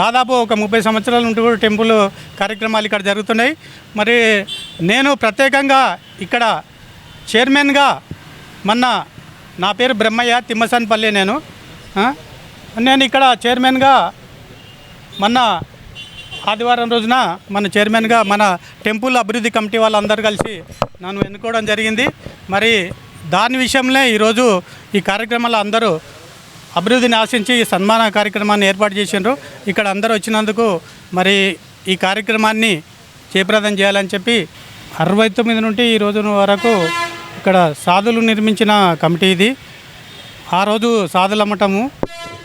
దాదాపు ఒక ముప్పై సంవత్సరాల నుండి కూడా టెంపుల్ కార్యక్రమాలు ఇక్కడ జరుగుతున్నాయి. మరి నేను ప్రత్యేకంగా ఇక్కడ చైర్మన్గా మొన్న నా పేరు బ్రహ్మయ్య తిమ్మసన్పల్లి నేను. నేను ఇక్కడ చైర్మన్గా మొన్న ఆదివారం రోజున మన చైర్మన్గా మన టెంపుల్ అభివృద్ధి కమిటీ వాళ్ళందరూ కలిసి నన్ను ఎన్నుకోవడం జరిగింది. మరి దాని విషయంలో ఈరోజు ఈ కార్యక్రమాలు అందరూ అభివృద్ధిని ఆశించి ఈ సన్మాన కార్యక్రమాన్ని ఏర్పాటు చేసిండ్రు. ఇక్కడ అందరూ వచ్చినందుకు మరి ఈ కార్యక్రమాన్ని చేప్రదం చేయాలని చెప్పి అరవై తొమ్మిది నుండి ఈ రోజు వరకు ఇక్కడ సాధులు నిర్మించిన కమిటీ ఇది. ఆ రోజు సాధుల మఠము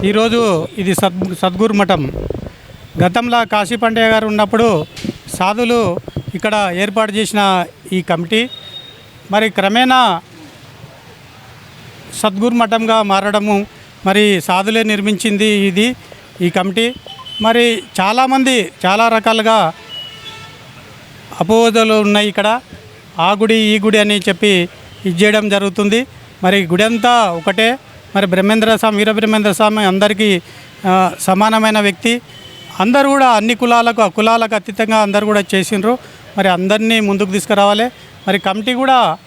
ఈరోజు ఇది సద్ సద్గురు మఠం. గతంలో కాశీ పండయ్య గారు ఉన్నప్పుడు సాధులు ఇక్కడ ఏర్పాటు చేసిన ఈ కమిటీ. మరి క్రమేణా సద్గురు మఠంగా మారడము మరి సాధులే నిర్మించింది ఇది ఈ కమిటీ. మరి చాలామంది చాలా రకాలుగా అపోహలు ఉన్నాయి ఇక్కడ. ఆ గుడి ఈ గుడి అని చెప్పి ఇది చేయడం జరుగుతుంది. మరి గుడి అంతా ఒకటే. మరి బ్రహ్మేంద్ర స్వామి వీర బ్రహ్మేంద్ర స్వామి అందరికీ సమానమైన వ్యక్తి. అందరూ కూడా అన్ని కులాలకు కులాలకు అతీతంగా అందరూ కూడా చేసిండ్రు. మరి అందరినీ ముందుకు తీసుకురావాలి. మరి కమిటీ కూడా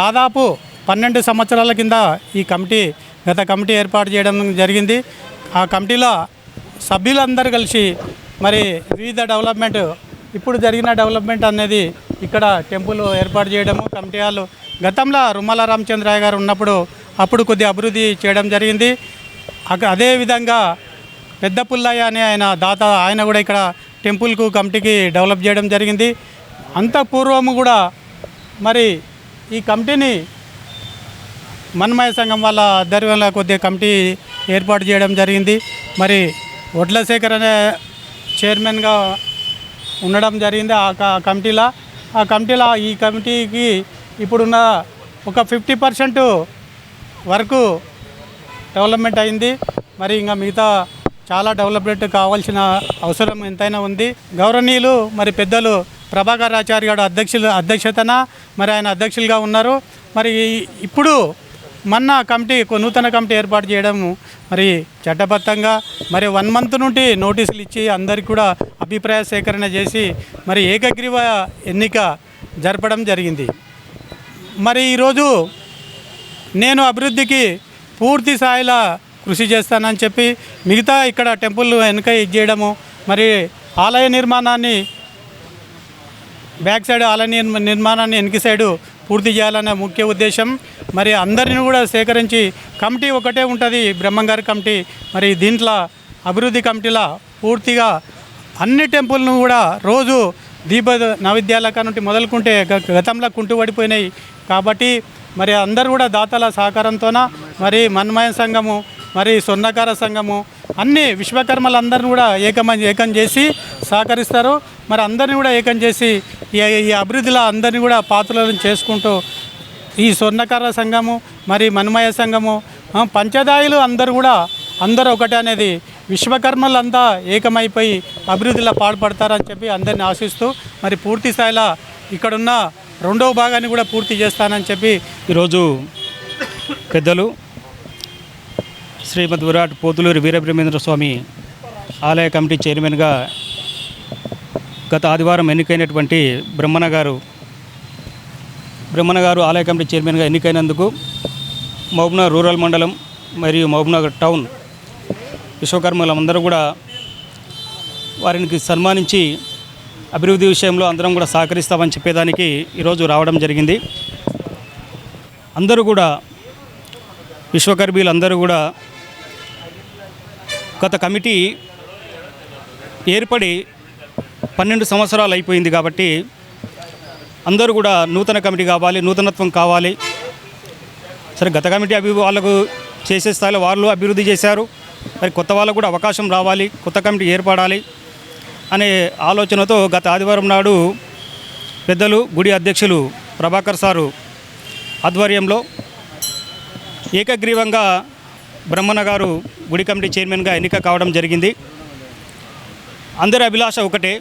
దాదాపు పన్నెండు సంవత్సరాల కింద ఈ కమిటీ గత కమిటీ ఏర్పాటు చేయడం జరిగింది. ఆ కమిటీలో సభ్యులందరూ కలిసి మరి వివిధ డెవలప్మెంట్ ఇప్పుడు జరిగిన డెవలప్మెంట్ అనేది ఇక్కడ టెంపుల్ ఏర్పాటు చేయడము కమిటీ వాళ్ళు గతంలో రుమాల రామచంద్రయ్య గారు ఉన్నప్పుడు అప్పుడు కొద్ది అభివృద్ధి చేయడం జరిగింది. అక- అదేవిధంగా పెద్ద పుల్లయ్య అనే ఆయన దాత ఆయన కూడా ఇక్కడ టెంపుల్కు కమిటీకి డెవలప్ చేయడం జరిగింది. అంత పూర్వము కూడా మరి ఈ కమిటీని మన్మయ సంఘం వాళ్ళ ఆధ్వర్యంలో కొద్దిగా కమిటీ ఏర్పాటు చేయడం జరిగింది. మరి వడ్లశేఖర్ అనే చైర్మన్గా ఉండడం జరిగింది ఆ కమిటీలో. ఆ కమిటీలో ఈ కమిటీకి ఇప్పుడున్న ఒక ఫిఫ్టీ పర్సెంట్ వరకు డెవలప్మెంట్ అయింది. మరి ఇంకా మిగతా చాలా డెవలప్మెంట్ కావాల్సిన అవసరం ఎంతైనా ఉంది. గౌరవనీయులు మరి పెద్దలు ప్రభాకర్ ఆచార్య గారు అధ్యక్షులు అధ్యక్షతన మరి ఆయన అధ్యక్షులుగా ఉన్నారు. మరి ఇప్పుడు మొన్న కమిటీ నూతన కమిటీ ఏర్పాటు చేయడము మరి చట్టబద్ధంగా మరి వన్ మంత్ నుండి నోటీసులు ఇచ్చి అందరికి కూడా అభిప్రాయ సేకరణ చేసి మరి ఏకగ్రీవ ఎన్నిక జరపడం జరిగింది. మరి ఈరోజు నేను అభివృద్ధికి పూర్తి స్థాయిలో కృషి చేస్తానని చెప్పి మిగతా ఇక్కడ టెంపుల్ వెనుక ఇది చేయడము మరి ఆలయ నిర్మాణాన్ని బ్యాక్ సైడ్ ఆలయ నిర్మాణాన్ని వెనక సైడు పూర్తి చేయాలనే ముఖ్య ఉద్దేశం. మరి అందరిని కూడా సేకరించి కమిటీ ఒకటే ఉంటుంది బ్రహ్మంగారి కమిటీ. మరి దీంట్లో అభివృద్ధి కమిటీలో పూర్తిగా అన్ని టెంపుల్ను కూడా రోజు దీప నైవేద్యాల నుండి మొదలుకుంటే గ- గతంలో కుంటుపడిపోయినాయి కాబట్టి మరి అందరు కూడా దాతల సహకారంతోన మరి మన్మయ సంఘము మరి స్వర్ణకార సంఘము అన్ని విశ్వకర్మలందరిని కూడా ఏకమ ఏకం చేసి సహకరిస్తారు. మరి అందరిని కూడా ఏకం చేసి ఈ అభివృద్ధిలో అందరిని కూడా పాత్రలను చేసుకుంటూ ఈ స్వర్ణకార సంఘము మరి మన్మయ సంఘము పంచదాయులు అందరూ కూడా అందరూ ఒకటే అనేది విశ్వకర్మలంతా ఏకమైపోయి అభివృద్ధిలో పాల్పడతారని చెప్పి అందరిని ఆశిస్తూ మరి పూర్తి స్థాయిలో ఇక్కడున్న రెండవ భాగాన్ని కూడా పూర్తి చేస్తానని చెప్పి ఈరోజు పెద్దలు శ్రీమద్ విరాట్ పోతులూరి వీరబ్రహ్మేంద్ర స్వామి ఆలయ కమిటీ చైర్మన్గా గత ఆదివారం ఎన్నికైనటువంటి బ్రహ్మణ గారు బ్రహ్మణ గారు ఆలయ కమిటీ చైర్మన్గా ఎన్నికైనందుకు మహబూబ్నగర్ రూరల్ మండలం మరియు మహబూబ్నగర్ టౌన్ విశ్వకర్మలందరూ కూడా వారికి సన్మానించి అభివృద్ధి విషయంలో అందరం కూడా సహకరిస్తామని చెప్పేదానికి ఈరోజు రావడం జరిగింది. అందరూ కూడా విశ్వకర్మీలందరూ కూడా గత కమిటీ ఏర్పడి పన్నెండు సంవత్సరాలు అయిపోయింది కాబట్టి అందరూ కూడా నూతన కమిటీ కావాలి నూతనత్వం కావాలి. సరే గత కమిటీ అభి వాళ్ళకు చేసే స్థాయిలో వాళ్ళు అభివృద్ధి చేశారు. మరి కొత్త వాళ్ళకు కూడా అవకాశం రావాలి కొత్త కమిటీ ఏర్పడాలి అనే ఆలోచనతో గత ఆదివారం నాడు పెద్దలు గుడి అధ్యక్షులు ప్రభాకర్ సారు ఆధ్వర్యంలో ఏకగ్రీవంగా బ్రహ్మణ గారు గుడి కమిటీ చైర్మన్గా ఎన్నిక కావడం జరిగింది. అందరి అభిలాష ఒకటే.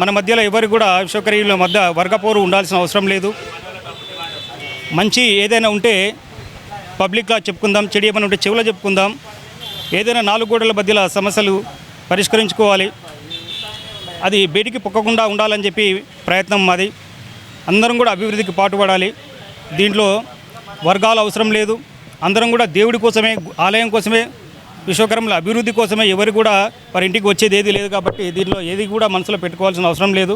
మన మధ్యలో ఎవరికి కూడా విశ్వకరీయుల మధ్య వర్గపోరు ఉండాల్సిన అవసరం లేదు. మంచి ఏదైనా ఉంటే పబ్లిక్గా చెప్పుకుందాం చెడు ఏమైనా ఉంటే చెవులో చెప్పుకుందాం. ఏదైనా నాలుగు గోడల మధ్యలో సమస్యలు పరిష్కరించుకోవాలి. అది బయటికి పొక్కకుండా ఉండాలని చెప్పి ప్రయత్నం మాది. అందరం కూడా అభివృద్ధికి పాటుపడాలి. దీంట్లో వర్గాలు అవసరం లేదు. అందరం కూడా దేవుడి కోసమే ఆలయం కోసమే విశ్వకర్మల అభివృద్ధి కోసమే ఎవరు కూడా వారి ఇంటికి వచ్చేది ఏది లేదు కాబట్టి దీనిలో ఏది కూడా మనసులో పెట్టుకోవాల్సిన అవసరం లేదు.